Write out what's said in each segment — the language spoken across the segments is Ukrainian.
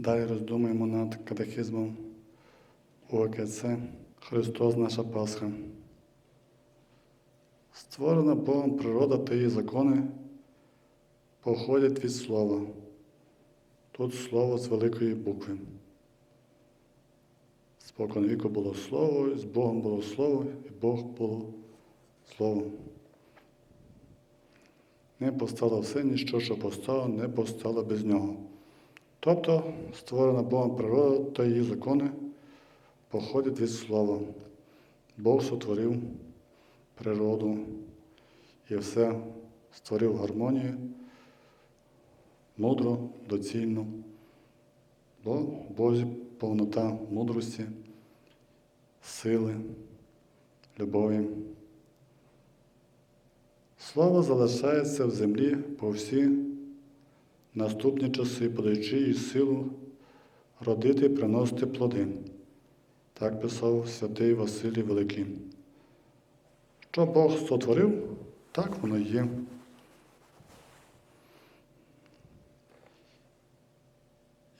Далі роздумуємо над катехизмом УКЦ Христос наша Пасха. Створена Богом природа та її закони походять від слова. Тут слово з великої букви. Спокон віку було слово, з Богом було слово, і Бог було слово. Не постало все, ніщо, що постало, не постало без нього. Тобто створена Богом природа та її закони походять від слова. Бог сотворив природу і все створив гармонію, мудро, доцільно, бо в Бозі повнота мудрості, сили, любові. Слово залишається в землі по всі наступні часи, подаючи їй силу родити і приносити плоди. Так писав святий Василій Великий. Що Бог сотворив, так воно є.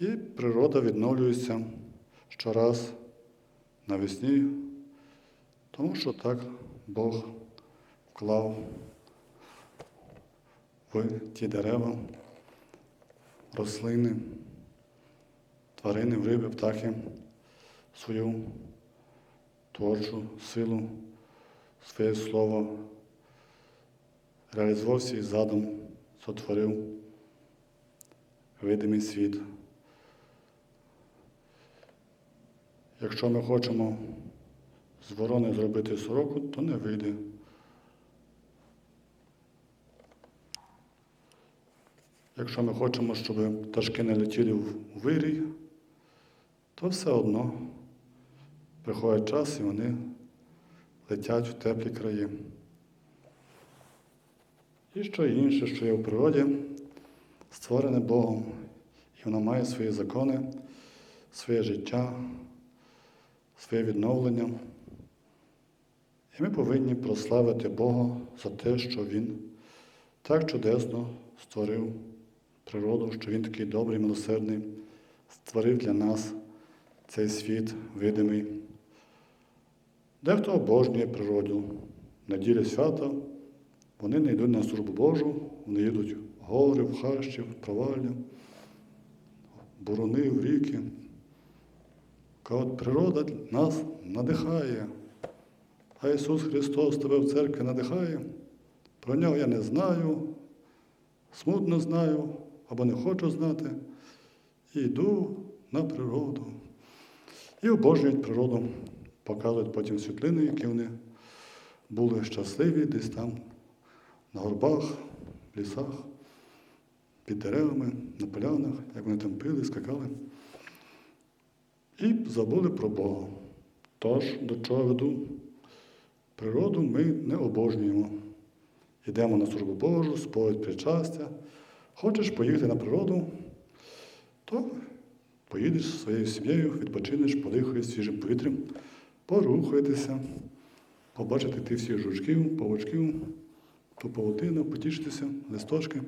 І природа відновлюється щораз навесні, тому що так Бог вклав в ті дерева, рослини, тварини, риби, птахи свою творчу силу, своє слово, реалізував свій задум, сотворив видимий світ. Якщо ми хочемо з ворони зробити сороку, то не вийде. Якщо ми хочемо, щоб пташки не летіли в вирій, то все одно приходить час і вони летять в теплі краї. І що інше, що є в природі, створене Богом, і воно має свої закони, своє життя, своє відновлення. І ми повинні прославити Бога за те, що Він так чудесно створив природу, що Він такий добрий, милосердний, створив для нас цей світ видимий. Дехто обожнює природу. Неділя свята, вони не йдуть на службу Божу, вони їдуть в гори, в хащі, в провалля, в буруни, в ріки. От природа нас надихає. А Ісус Христос тебе в церкві надихає. Про нього я не знаю, смутно знаю або не хочу знати. І йду на природу. І обожнюють природу, показують потім світлини, які вони були щасливі десь там, на горбах, в лісах, під деревами, на полянах, як вони там пили, скакали. І забули про Бога. Тож, до чого веду? Природу ми не обожнюємо. Йдемо на службу Божу, сповідь причастя. Хочеш поїхати на природу, то поїдеш зі своєю сім'єю, відпочинеш, подихаєш свіжим повітрям, порухаєтеся, побачите ти всіх жучків, павучків, ту павутину, потішитися, листочки,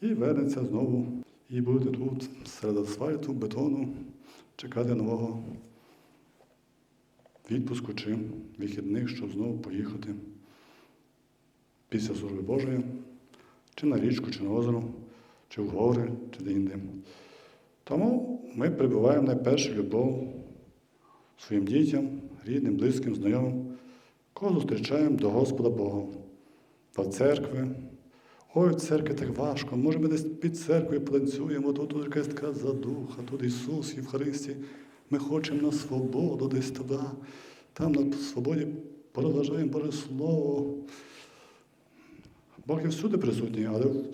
і вернеться знову. І будете тут серед асфальту, бетону, чекати нового відпуску чи вихідних, щоб знову поїхати після служби Божої, чи на річку, чи на озеро, чи в гори, чи де-інде. Тому ми прибуваємо найперше любов своїм дітям, рідним, близьким, знайомим, кого зустрічаємо до Господа Бога, до церкви. Ой, в церкві так важко, може ми десь під церквою танцюємо, тут, тут якась така задуха, тут Ісус, Євхаристі. Ми хочемо на свободу десь туди. Там на свободі розважаємо Боже Слово. Бог є всюди присутній, але в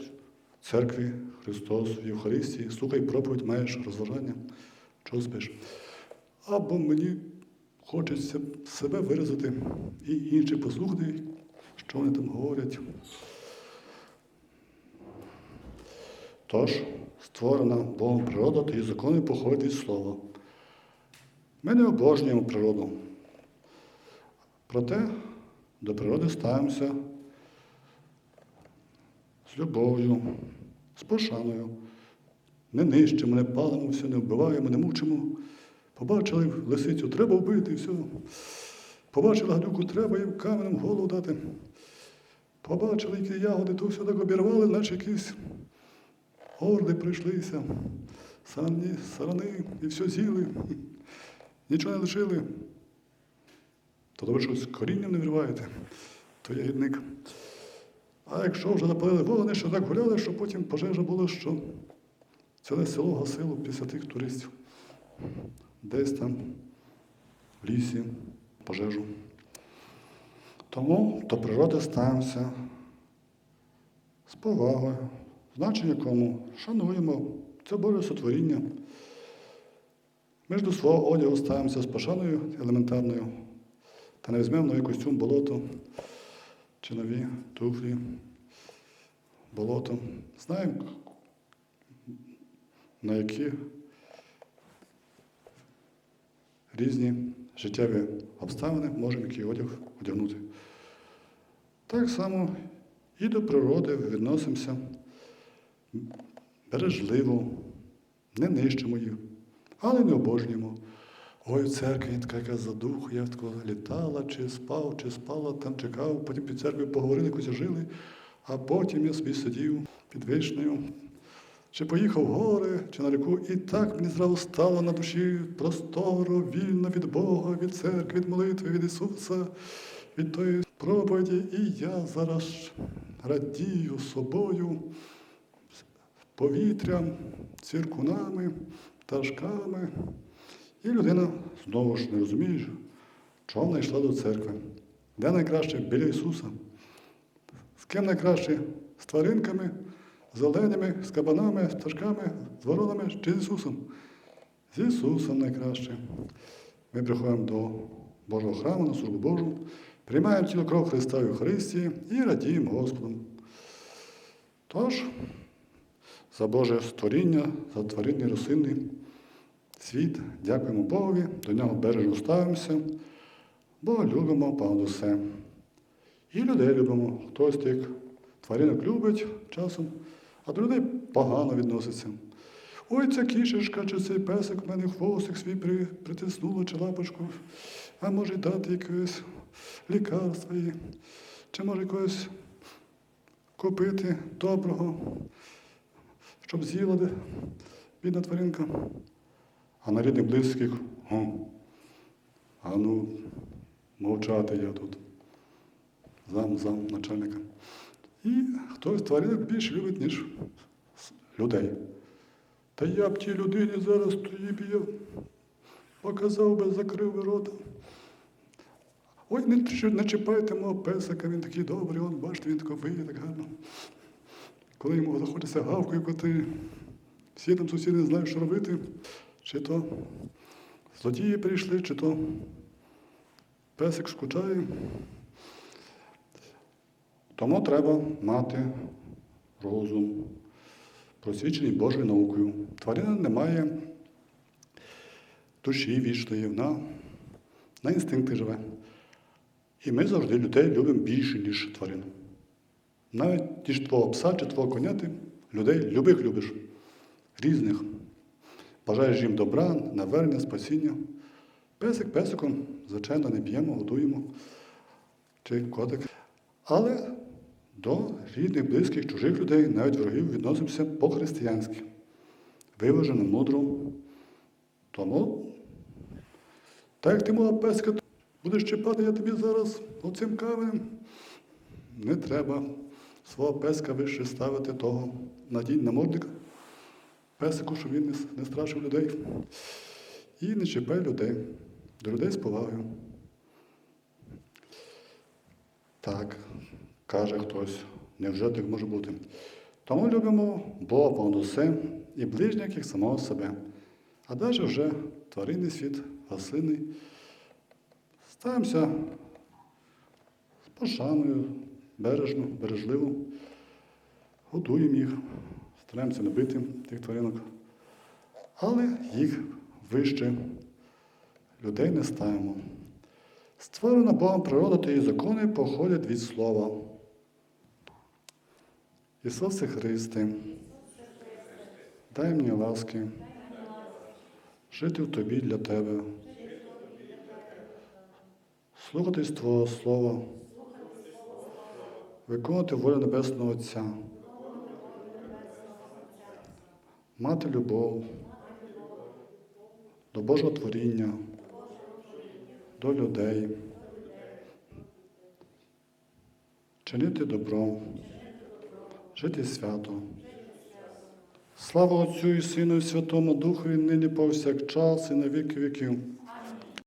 церкві Христос, в Євхаристії, слухай проповідь, маєш розважання, чого спиш. Або мені хочеться себе виразити і інших послухати, що вони там говорять. Тож, створена Богом природа, то її закони походять від слова. Ми не обожнюємо природу. Проте до природи ставимося з любов'ю, з пошаною, не нищимо, не палимо, все, не вбиваємо, не мучимо. Побачили лисицю, треба вбити, все. Побачили гадюку, треба їм каменем голову дати. Побачили які ягоди, то все так обірвали, наче якісь орди прийшлися, сані, сарани, і все з'їли, нічого не лишили. То ви щось корінням не вриваєте, то я гідник. А якщо вже напалили вогни, що так гуляли, що потім пожежа була, що ціле село гасило після тих туристів. Десь там в лісі пожежу. Тому до природи ставимося з повагою, значення кому шануємо це Боже сотворіння. Ми ж до свого одягу ставимося з пошаною елементарною, та не візьмемо новий костюм болото чи нові туфлі, болото. Знаємо, на які різні життєві обставини можемо який одяг одягнути. Так само і до природи відносимося бережливо, не нищимо їх, але не обожнюємо. Ой, в церкві така якась задуха, я тако літала, чи спав, чи спала, там чекав, потім під церквою поговорили, якось жили, а потім я собі сидів під вишнею, чи поїхав в гори, чи на ріку, і так мені зразу стало на душі просторо, вільно від Бога, від церкви, від молитви, від Ісуса, від тої проповіді. І я зараз радію собою, повітрям, циркунами, пташками. І людина знову ж не розуміє, чого вона йшла до церкви. Де найкраще біля Ісуса? З ким найкраще? З тваринками, з оленями, з кабанами, з пташками, з воронами чи з Ісусом? З Ісусом найкраще. Ми приходимо до Божого храму, на службу Божу, приймаємо цілу кров Христа в Євхаристії і радіємо Господом. Тож, за Боже створіння, за тваринний росинний світ, дякуємо Богові, до нього бережно ставимося, бо любимо понад усе. І людей любимо. Хтось тих тваринок любить часом, а до людей погано відноситься. Ой, ця кішечка чи цей песик в мене хвостик свій при, притиснуло, чи лапочку, а може дати якесь лікарство, чи може якогось купити доброго, щоб з'їла бідна тваринка. А на рідних близьких, о, а ну, мовчати я тут. Зам, зам начальника. І хтось тваринок більше любить, ніж людей. Та я б тій людині зараз тоді б я показав би, закрив рота. Ой, не, не чіпайте мого песика, він такий добрий, он, бачите, він такий виє так гарно. Коли йому захочеться гавкою коти, всі там сусіди не знають, що робити. Чи то злодії прийшли, чи то песик скучає. Тому треба мати розум, просвічений Божою наукою. Тварина не має душі вічної, вона на інстинкти живе. І ми завжди людей любимо більше, ніж тварин. Навіть ніж твого пса чи твого коня, ти людей любих любиш, різних. Бажаєш їм добра, навернення, спасіння. Песик песиком, звичайно, не б'ємо, годуємо чи котик. Але до рідних, близьких, чужих людей, навіть ворогів, відносимося по-християнськи. Виважено, мудро. Тому, так як ти мого песика будеш чіпати, я тобі зараз оцим каменем. Не треба свого песка вище ставити того надінь намордника песику, щоб він не, страшив людей. І не чіпай людей, до людей з повагою. Так, каже хтось, невже так може бути? Тому любимо Бога понад усе і ближніх як самого себе. А далі вже тваринний світ, рослинний. Ставимося з пошаною, бережно, бережливо, годуємо їх, стараємося не бити тих тваринок. Але їх вище людей не ставимо. Створена Богом природа та її закони походять від Слова. Ісусе Христе, дай мені ласки, жити в тобі для тебе, слухатись Твого Слова, виконувати волю Небесного Отця, мати любов до Божого творіння, до людей, чинити добро, жити свято. Слава Отцю і Сину і Святому Духу, і нині повсякчас, і на віки віків.